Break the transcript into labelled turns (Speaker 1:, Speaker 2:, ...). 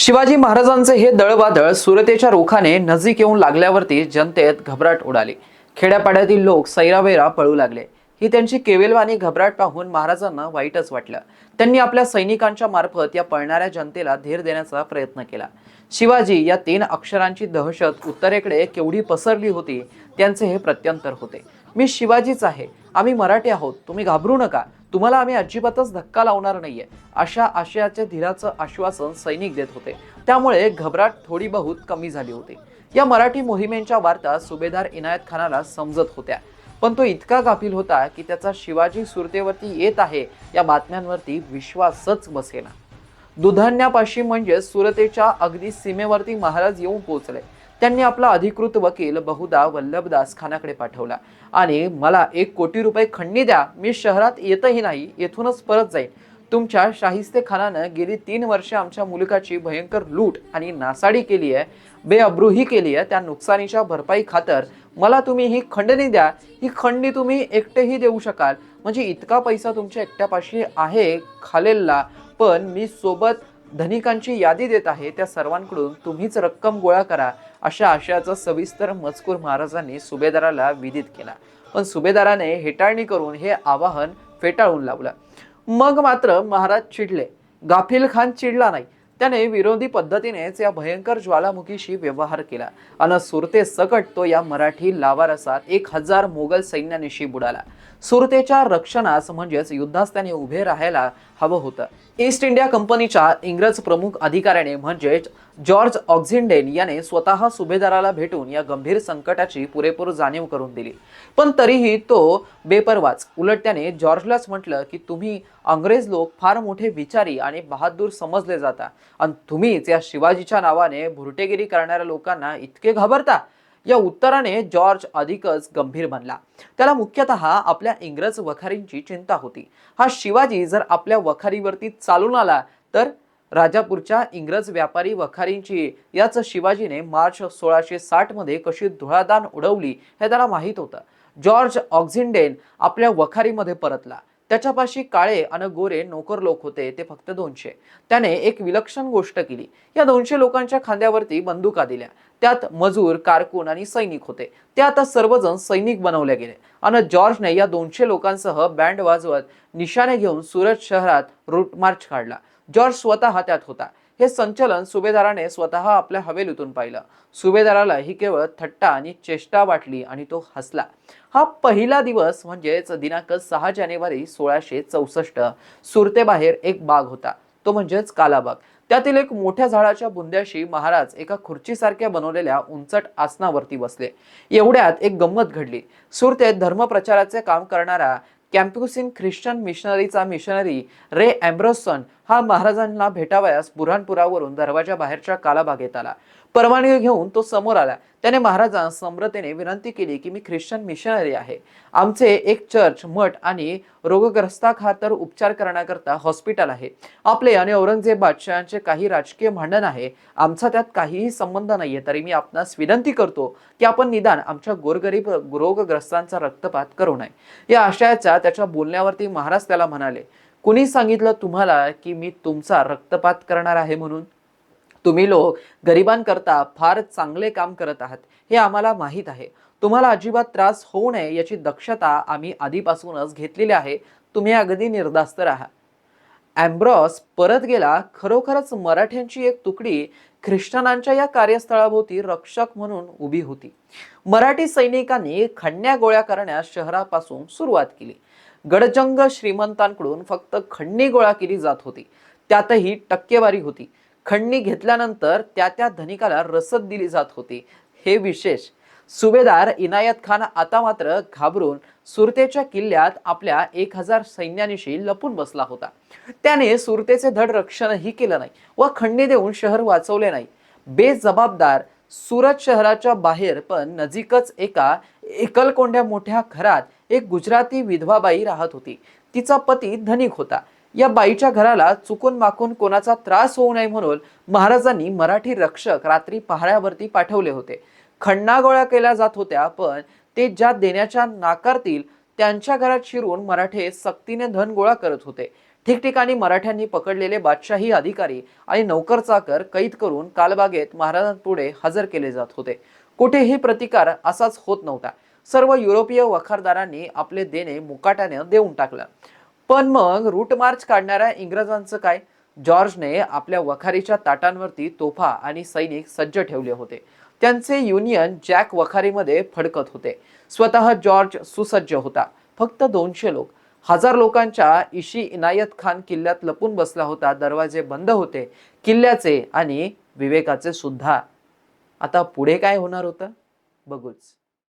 Speaker 1: शिवाजी महाराजांचे हे दळवादळ सुरतेच्या रोखाने नजीक येऊन लागल्यावरती जनतेत घबराट उडाली. खेड्यापाड्यातील लोक सैरावैरा पळू लागले. ही त्यांची केवेलवाणी घबराट पाहून महाराजांना वाईटच वाटलं. त्यांनी आपल्या सैनिकांच्या मार्फत या पळणाऱ्या जनतेला धीर देण्याचा प्रयत्न केला. शिवाजी या तीन अक्षरांची दहशत उत्तरेकडे केवढी पसरली होती त्यांचे हे प्रत्यंतर होते. मी शिवाजीच आहे. आम्ही मराठी आहोत. तुम्ही घाबरू नका. तुम्हाला आम्ही अजिबातच धक्का लावणार नाहीये. अशा आशयाचे धीराचं आश्वासन सैनिक देत होते. त्यामुळे घबराट थोडी बहुत कमी झाली होती. या मराठी मोहिमेच्या वार्ता सुभेदार इनायत खानाला समजत होत्या. पण तो इतका गाफील होता की त्याचा शिवाजी सुरतेवरती येत आहे या बातम्यांवरती विश्वासच बसेना. दुधान्यापाशी म्हणजे सुरतेच्या अगदी सीमेवरती महाराज येऊन पोहोचले. त्यांनी आपला अधिकृत वकील बहुदा वल्लभदास खानाकडे पाठवला. आणि मला एक कोटी रुपये खंडणी द्या मी शहरात येतही नाही येथूनच परत जाईन. तुमच्या शाहिस्ते खानानं गेली तीन वर्षे आमच्या मुलकाची भयंकर लूट आणि नासाडी केली आहे बेअब्रूही केली आहे त्या नुकसानीच्या भरपाई खातर मला तुम्ही ही खंडणी द्या. ही खंडणी तुम्ही एकटेही देऊ शकाल. म्हणजे इतका पैसा तुमच्या एकट्यापाशी आहे खालेलला पण मी सोबत धनिकांची यादी देत आहे त्या सर्वांकडून तुम्हीच रक्कम गोळा करा अशा आशयाचा सविस्तर मजकूर महाराजांनी सुभेदाराला विदित केला. पण सुभेदाराने हेटाळणी करून हे आवाहन फेटाळून लावलं. मग मात्र महाराज चिडले. गाफिल खान चिडला नाही. त्याने विरोधी पद्धतीनेच या भयंकर ज्वालामुखीशी व्यवहार केला. आणि सुरते सकट तो या मराठी लावारसात एक हजार मोगल सैन्यानिशी बुडाला. सुरतेच्या रक्षणास म्हणजेच युद्धास त्याने उभे राहायला हवं होतं. ईस्ट इंडिया कंपनीच्या इंग्रज प्रमुख अधिकाऱ्याने म्हणजेच जॉर्ज ऑक्झिंडेन याने स्वतः सुभेदाराला भेटून या गंभीर संकटाची पुरेपूर जाणीव करून दिली. पण तरीही तो बेपरवाच. उलट त्याने जॉर्जलाच म्हटलं की तुम्ही अंग्रेज लोक फार मोठे विचारी आणि बहादूर समजले जाता आणि तुम्हीच या शिवाजीच्या नावाने भुरटेगिरी करणाऱ्या लोकांना इतके घाबरता या उत्तराने जॉर्ज अधिकच गंभीर बनला. त्याला मुख्यतः आपल्या इंग्रज वखारींची चिंता होती. हा शिवाजी जर आपल्या वखारीवरती चालून आला तर राजापूरच्या इंग्रज व्यापारी वखारींची याच शिवाजीने मार्च सोळाशे साठमध्ये कशी धुळादान उडवली हे त्याला माहीत होतं. जॉर्ज ऑक्झिंडेन आपल्या वखारीमध्ये परतला. त्याच्यापाशी काळे आणि गोरे नोकर लोक होते ते फक्त दोनशे. त्याने एक विलक्षण गोष्ट केली. या दोनशे लोकांच्या खांद्यावरती बंदुका दिल्या. त्यात मजूर कारकून आणि सैनिक होते. ते आता सर्वजण सैनिक बनवले गेले. आणि जॉर्जने या दोनशे लोकांसह बँड वाजवत निशाणे घेऊन सुरत शहरात रूट मार्च काढला. जॉर्ज स्वतः त्यात होता. हे संचलन सुभेदाराने स्वतः आपल्या हवेलीतून पाहिलं. सुभेदाराला ही केवळ थट्टा आणि चेष्टा वाटली आणि तो हसला. हा पहिला दिवस म्हणजेच दिनांक सहा जानेवारी सोळाशे चौसष्ट. सुरतेबाहेर एक बाग होता. तो म्हणजेच कालाबाग. त्यातील एक मोठ्या झाडाच्या बुंद्याशी महाराज एका खुर्चीसारख्या बनवलेल्या उंचट आसनावरती बसले. एवढ्यात एक गंमत घडली. सुरतेत धर्मप्रचाराचे काम करणारा कॅम्प्युसिन ख्रिश्चन मिशनरीचा मिशनरी रे अँब्रोसन हा महाराजांना भेटावयास बुऱ्हाणपुरावरून दरवाजा बाहेरच्या कालाबागेत आला. परवानगी घेऊन तो समोर आला. त्याने महाराजांस सम्रतेने विनंती केली की मी ख्रिश्चन मिशनरी आहे. आमचे एक चर्च मठ आणि रोगग्रस्ताखातर उपचार करण्याकरता हॉस्पिटल आहे. आपले आणि औरंगजेब बादशहाचे काही राजकीय भांडण आहे. आमचा त्यात काहीही संबंध नाहीये. तरी मी आपणास विनंती करतो की आपण निदान आमच्या गोरगरीब रोगग्रस्तांचा रक्तपात करू नये. या आशयाच्या त्याच्या बोलण्यावरती महाराज त्याला म्हणाले कुणी सांगितलं तुम्हाला की मी तुमचा रक्तपात करणार आहे म्हणून? तुम्ही लोक गरिबांकरता फार चांगले काम करत आहात हे आम्हाला माहीत आहे. तुम्हाला अजिबात त्रास होऊ नये याची दक्षता आम्ही आधीपासूनच घेतलेली आहे. तुम्ही अगदी निर्धास्त राहा. अँब्रॉस परत गेला खरोखरच मराठ्यांची एक तुकडी ख्रिश्चनांच्या या कार्यस्थळाभोवती रक्षक म्हणून उभी होती. मराठी सैनिकांनी खंड्या गोळ्या करण्यास शहरापासून सुरुवात केली. गडजंग श्रीमंतांकडून फक्त खंडणी गोळा केली जात होती. त्यातही टक्केवारी होती. खंडणी घेतल्यानंतर त्या त्या धनिकाला रसद दिली जात होती. हे विशेष. सुभेदार इनायत खान आता मात्र घाबरून सुरतेच्या किल्ल्यात आपल्या एक हजार सैन्यानिशी लपून बसला होता. त्याने सुरतेचे धड रक्षणही केलं नाही व खंडणी देऊन शहर वाचवले नाही. बेजबाबदार सुरत शहराच्या बाहेर पण नजीकच एका एकलकोंड्या मोठ्या घरात एक गुजराती विधवाबाई राहत होती. तिचा पती धनिक होता. या बाईच्या घराला चुकून माकून कोणाचा त्रास होऊ नये म्हणून महाराजांनी मराठी रक्षक रात्री पहाऱ्यावरती पाठवले होते. खंडा गोळ्या केल्या जात होत्या पण ते ज्या देण्याच्या नाकारतील त्यांच्या घरात शिरून मराठे सक्तीने धन गोळा करत होते. ठिकठिकाणी मराठ्यांनी पकडलेले बादशाही अधिकारी आणि नौकर चाकर कैद करून कालबागेत महाराजांपुढे हजर केले जात होते. कुठेही प्रतिकार असाच होत नव्हता. सर्व युरोपीय वखारदारांनी आपले देणे मुकाट्याने देऊन टाकलं. पण मग रूट मार्च काढणाऱ्या इंग्रजांचं काय? जॉर्जने आपल्या वखारीच्या ताटांवरती तोफा आणि सैनिक सज्ज ठेवले होते. त्यांचे युनियन जॅक वखारीमध्ये फडकत होते. स्वतः जॉर्ज सुसज्ज होता. फक्त दोनशे लोक. हजार लोकांच्या इशी इनायत खान किल्ल्यात लपून बसला होता. दरवाजे बंद होते. किल्ल्याचे आणि विवेकाचे सुद्धा. आता पुढे काय होणार होतं? बघूच.